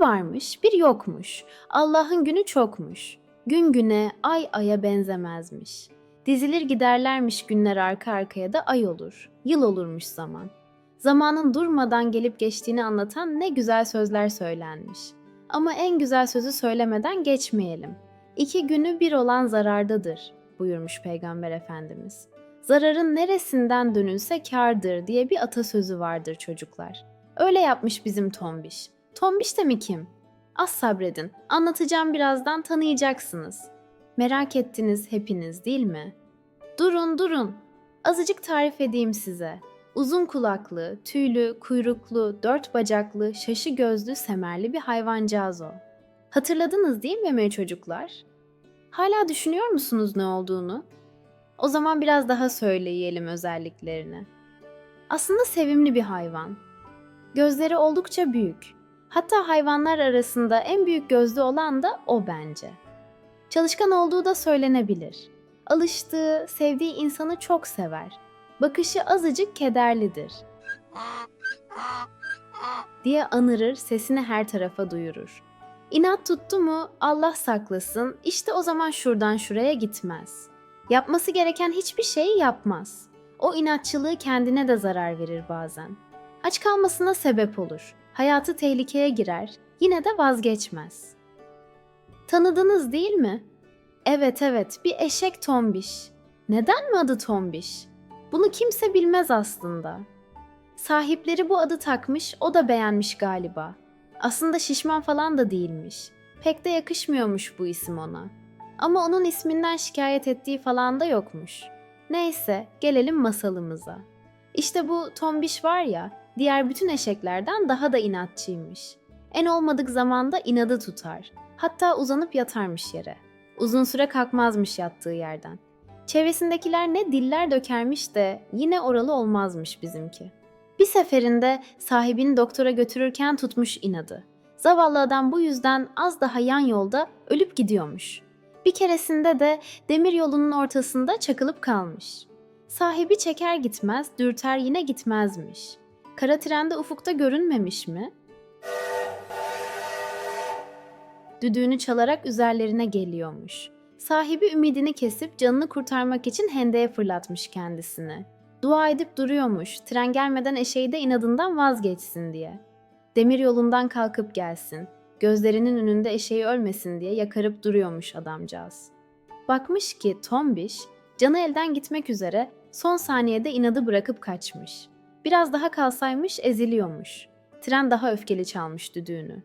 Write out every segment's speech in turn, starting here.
Bir varmış, bir yokmuş. Allah'ın günü çokmuş. Gün güne, ay aya benzemezmiş. Dizilir giderlermiş günler arka arkaya da ay olur. Yıl olurmuş zaman. Zamanın durmadan gelip geçtiğini anlatan ne güzel sözler söylenmiş. Ama en güzel sözü söylemeden geçmeyelim. İki günü bir olan zarardadır buyurmuş Peygamber Efendimiz. Zararın neresinden dönülse kârdır diye bir atasözü vardır çocuklar. Öyle yapmış bizim Tombiş. Tombiş de mi kim? Az sabredin. Anlatacağım birazdan tanıyacaksınız. Merak ettiniz hepiniz değil mi? Durun durun. Azıcık tarif edeyim size. Uzun kulaklı, tüylü, kuyruklu, dört bacaklı, şaşı gözlü, semerli bir hayvancağız o. Hatırladınız değil mi çocuklar? Hala düşünüyor musunuz ne olduğunu? O zaman biraz daha söyleyelim özelliklerini. Aslında sevimli bir hayvan. Gözleri oldukça büyük. Hatta hayvanlar arasında en büyük gözlü olan da o bence. Çalışkan olduğu da söylenebilir. Alıştığı, sevdiği insanı çok sever. Bakışı azıcık kederlidir. diye anırır, sesini her tarafa duyurur. İnat tuttu mu Allah saklasın, işte o zaman şuradan şuraya gitmez. Yapması gereken hiçbir şeyi yapmaz. O inatçılığı kendine de zarar verir bazen. Aç kalmasına sebep olur. Hayatı tehlikeye girer, yine de vazgeçmez. Tanıdınız değil mi? Evet evet, bir eşek tombiş. Neden mi adı tombiş? Bunu kimse bilmez aslında. Sahipleri bu adı takmış, o da beğenmiş galiba. Aslında şişman falan da değilmiş. Pek de yakışmıyormuş bu isim ona. Ama onun isminden şikayet ettiği falan da yokmuş. Neyse, gelelim masalımıza. İşte bu tombiş var ya, diğer bütün eşeklerden daha da inatçıymış. En olmadık zamanda inadı tutar. Hatta uzanıp yatarmış yere. Uzun süre kalkmazmış yattığı yerden. Çevresindekiler ne diller dökermiş de yine oralı olmazmış bizimki. Bir seferinde sahibini doktora götürürken tutmuş inadı. Zavallı adam bu yüzden az daha yan yolda ölüp gidiyormuş. Bir keresinde de demir yolunun ortasında çakılıp kalmış. Sahibi çeker gitmez, dürter yine gitmezmiş. Kara trende ufukta görünmemiş mi? Düdüğünü çalarak üzerlerine geliyormuş. Sahibi ümidini kesip canını kurtarmak için hendeye fırlatmış kendisini. Dua edip duruyormuş, tren gelmeden eşeği de inadından vazgeçsin diye. Demir yolundan kalkıp gelsin, gözlerinin önünde eşeği ölmesin diye yakarıp duruyormuş adamcağız. Bakmış ki Tombiş, canı elden gitmek üzere son saniyede inadı bırakıp kaçmış. Biraz daha kalsaymış eziliyormuş. Tren daha öfkeli çalmış düdüğünü.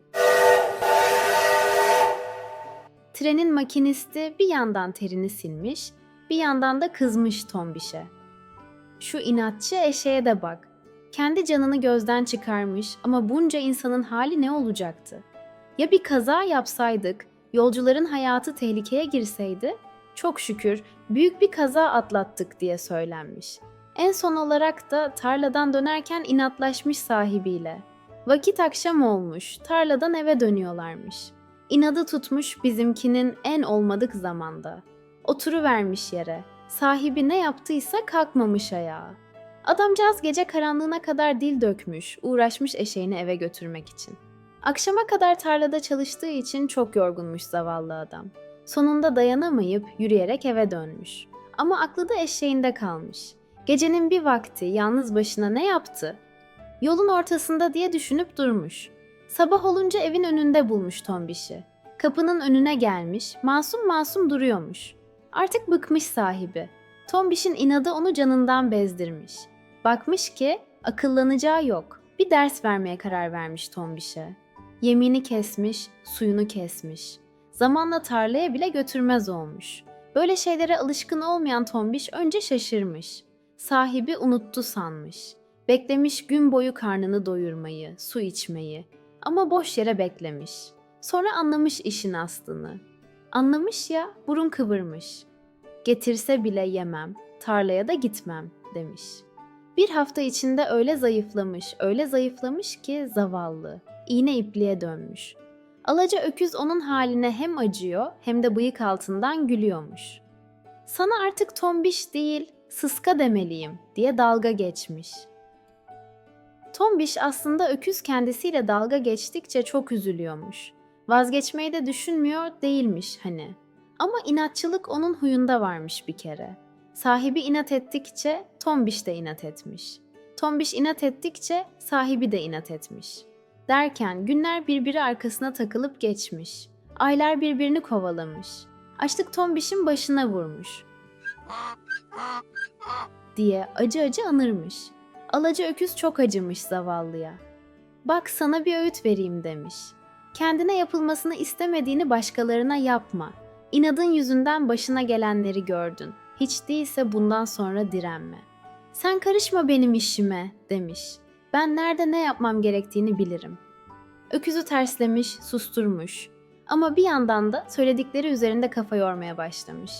Trenin makinisti bir yandan terini silmiş, bir yandan da kızmış Tombiş'e. Şu inatçı eşeğe de bak. Kendi canını gözden çıkarmış ama bunca insanın hali ne olacaktı? Ya bir kaza yapsaydık, yolcuların hayatı tehlikeye girseydi? Çok şükür büyük bir kaza atlattık diye söylenmiş. En son olarak da tarladan dönerken inatlaşmış sahibiyle. Vakit akşam olmuş, tarladan eve dönüyorlarmış. İnadı tutmuş bizimkinin en olmadık zamanda. Oturuvermiş yere. Sahibi ne yaptıysa kalkmamış ayağa. Adamcağız gece karanlığına kadar dil dökmüş, uğraşmış eşeğini eve götürmek için. Akşama kadar tarlada çalıştığı için çok yorgunmuş zavallı adam. Sonunda dayanamayıp yürüyerek eve dönmüş. Ama aklı da eşeğinde kalmış. Gecenin bir vakti yalnız başına ne yaptı? Yolun ortasında diye düşünüp durmuş. Sabah olunca evin önünde bulmuş Tombiş'i. Kapının önüne gelmiş, masum masum duruyormuş. Artık bıkmış sahibi. Tombiş'in inadı onu canından bezdirmiş. Bakmış ki akıllanacağı yok. Bir ders vermeye karar vermiş Tombiş'e. Yemini kesmiş, suyunu kesmiş. Zamanla tarlaya bile götürmez olmuş. Böyle şeylere alışkın olmayan Tombiş önce şaşırmış. Sahibi unuttu sanmış. Beklemiş gün boyu karnını doyurmayı, su içmeyi. Ama boş yere beklemiş. Sonra anlamış işin aslını. Anlamış ya, burun kıvırmış. Getirse bile yemem, tarlaya da gitmem demiş. Bir hafta içinde öyle zayıflamış, öyle zayıflamış ki zavallı, iğne ipliğe dönmüş. Alaca öküz onun haline hem acıyor hem de bıyık altından gülüyormuş. Sana artık tombiş değil, sıska demeliyim diye dalga geçmiş. Tombiş aslında öküz kendisiyle dalga geçtikçe çok üzülüyormuş. Vazgeçmeyi de düşünmüyor değilmiş hani. Ama inatçılık onun huyunda varmış bir kere. Sahibi inat ettikçe Tombiş de inat etmiş. Tombiş inat ettikçe sahibi de inat etmiş. Derken günler birbiri arkasına takılıp geçmiş. Aylar birbirini kovalamış. Açlık Tombiş'in başına vurmuş. Diye acı acı anırmış. Alacı öküz çok acımış zavallıya. Bak sana bir öğüt vereyim demiş. Kendine yapılmasını istemediğini başkalarına yapma. İnadın yüzünden başına gelenleri gördün. Hiç değilse bundan sonra direnme. Sen karışma benim işime demiş. Ben nerede ne yapmam gerektiğini bilirim. Öküzü terslemiş, susturmuş. Ama bir yandan da söyledikleri üzerinde kafa yormaya başlamış.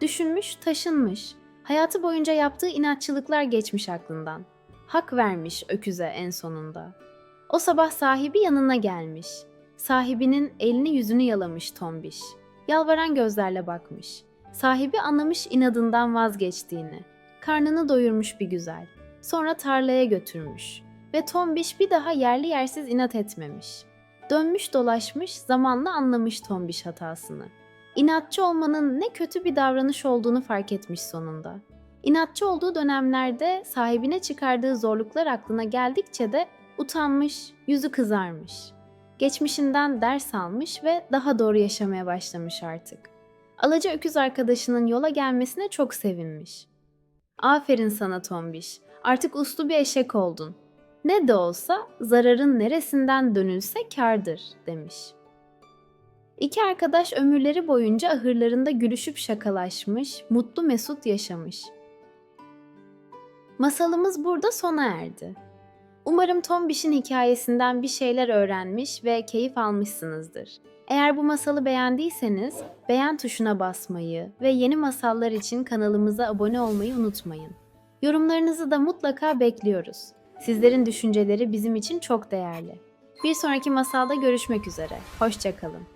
Düşünmüş, taşınmış. Hayatı boyunca yaptığı inatçılıklar geçmiş aklından. Hak vermiş öküze en sonunda. O sabah sahibi yanına gelmiş. Sahibinin elini yüzünü yalamış tombiş. Yalvaran gözlerle bakmış. Sahibi anlamış inadından vazgeçtiğini. Karnını doyurmuş bir güzel. Sonra tarlaya götürmüş. Ve tombiş bir daha yerli yersiz inat etmemiş. Dönmüş dolaşmış zamanla anlamış tombiş hatasını. İnatçı olmanın ne kötü bir davranış olduğunu fark etmiş sonunda. İnatçı olduğu dönemlerde sahibine çıkardığı zorluklar aklına geldikçe de utanmış, yüzü kızarmış. Geçmişinden ders almış ve daha doğru yaşamaya başlamış artık. Alaca öküz arkadaşının yola gelmesine çok sevinmiş. Aferin sana Tombiş, artık uslu bir eşek oldun. Ne de olsa zararın neresinden dönülse kârdır demiş. İki arkadaş ömürleri boyunca ahırlarında gülüşüp şakalaşmış, mutlu mesut yaşamış. Masalımız burada sona erdi. Umarım Tombiş'in hikayesinden bir şeyler öğrenmiş ve keyif almışsınızdır. Eğer bu masalı beğendiyseniz beğen tuşuna basmayı ve yeni masallar için kanalımıza abone olmayı unutmayın. Yorumlarınızı da mutlaka bekliyoruz. Sizlerin düşünceleri bizim için çok değerli. Bir sonraki masalda görüşmek üzere. Hoşçakalın.